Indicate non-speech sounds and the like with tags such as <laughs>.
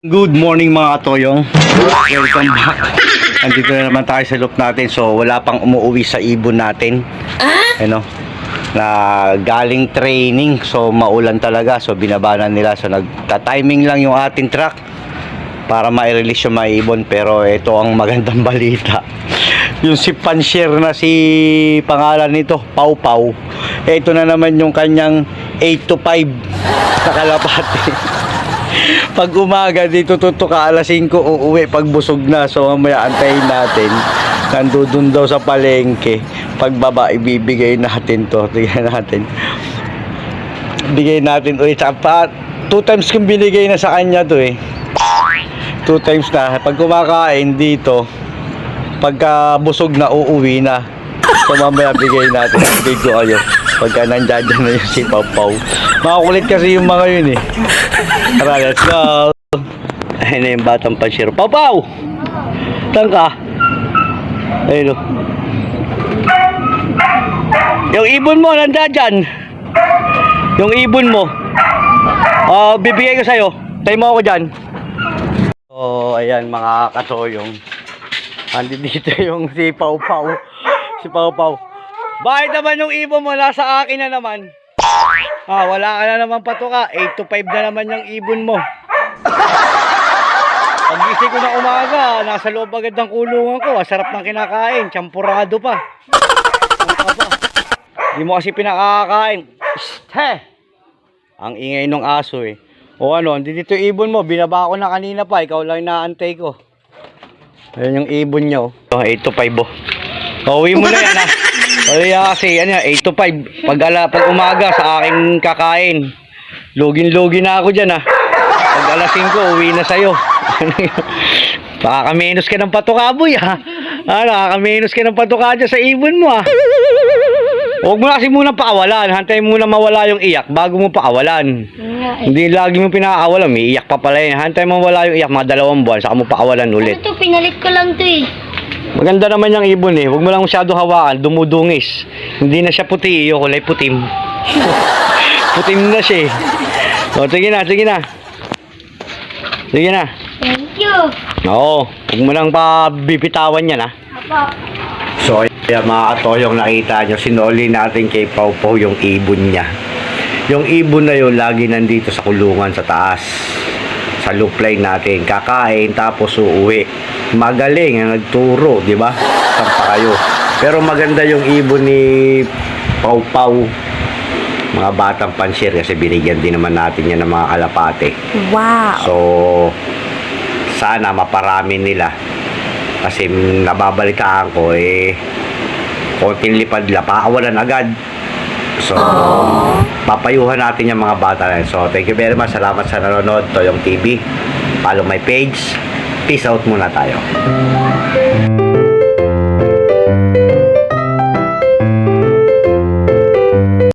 Good morning mga toyong. Welcome back. Andito na naman tayo sa loop natin. So wala pang umuwi sa ibon natin. Ano? Na galing training. So maulan talaga. So binabanan nila. So nagta-timing lang yung ating truck para ma-release yung mga ibon. Pero ito ang magandang <laughs> balita. Yung si Pansier na si pangalan nito, Pau Pau. Ito na naman yung kanyang 8 to 5 na kalapati. <laughs> <laughs> pag umaga dito tutok alas 5 uuwi. Pag busog na so mamaya antayin natin. Nandudun daw sa palengke. Pag baba ibibigay natin to. <laughs> Tingnan natin. Bigay natin ulit pa two times kong binigay na sa kanya to eh. Two times na. Pag kumakain dito pagka busog na uuwi na. So mamaya bigay natin. Update ko kayo pagka nandyan dyan na yung si Pau Pau makakulit kasi yung mga yun eh Tara, let's go. Ayun na yung batang pansyero. Pau, Pau! Saan ka? Ayun o. Yung ibon mo, nandiyan dyan. Yung ibon mo. Oh, bibigay ko sa'yo. Tayo mo ako dyan. So, ayan mga katoyong. Andi dito yung si Pau Pau. Si Pau Pau. Bakit naman yung ibon mo nasa akin na naman? Ah, wala ka na naman patuka. 8 to 5 na naman yung ibon mo. Pagising ko na umaga, nasa loob agad ng kulungan ko. Sarap ng kinakain, champurado pa. Ano ka ba? Di mo kasi pinakakain. He! Ang ingay ng aso eh. O ano, hindi dito ibon mo. Binaba ko na kanina pa. Ikaw lang inaantay ko. Ayan yung ibon niya oh. Oh, 8 to 5 oh. Uwi mo na yan ha. Kaya kasi ano yan, 8 to 5. Pag, ala, pag umaga sa aking kakain. Lugin-lugi na ako dyan ha. Pag alas 5, uwi na sa'yo. <laughs> Nakakamenos ka ng patukaboy ha. Ah, nakakamenos ka ng patuka dyan sa ibon mo ha. Huwag mo na kasi muna pakawalan. Hantay muna mawala yung iyak bago mo pakawalan. Nga eh. Hindi lagi mo pinakawalan. May iyak pa pala yun. Hantay mo wala yung iyak mga dalawang buwan. Saka mo pakawalan ulit. Ano to, pinalit ko lang to eh. Maganda naman yung ibon eh. Huwag mo lang masyado hawakan. Dumudungis. Hindi na siya puti. Yung kulay putim. <laughs> putim na siya eh. O, sige na, sige na. Sige na. Thank you. Oo. Huwag mo lang pa bibitawan yan ah. Apo. So, ayan mga katoyong nakita nyo, sinoli natin kay Pau Pau yung ibon niya. Yung ibon na yun, lagi nandito sa kulungan sa taas. Sa loop line natin. Kakain, tapos uuwi. Magaling, ang nagturo, di ba? Saan pa kayo? Pero maganda yung ibon ni Pau Pau. Mga batang pansyir kasi binigyan din naman natin yan ng mga kalapate. Wow. So, sana maparami nila. Kasi nababalitaan ko eh, konting lipad la, pakawalan agad. So, papayuhan natin yung mga bata na yun. So, thank you very much. Salamat sa nanonood. Toyong TV. Follow my page. Peace out muna tayo.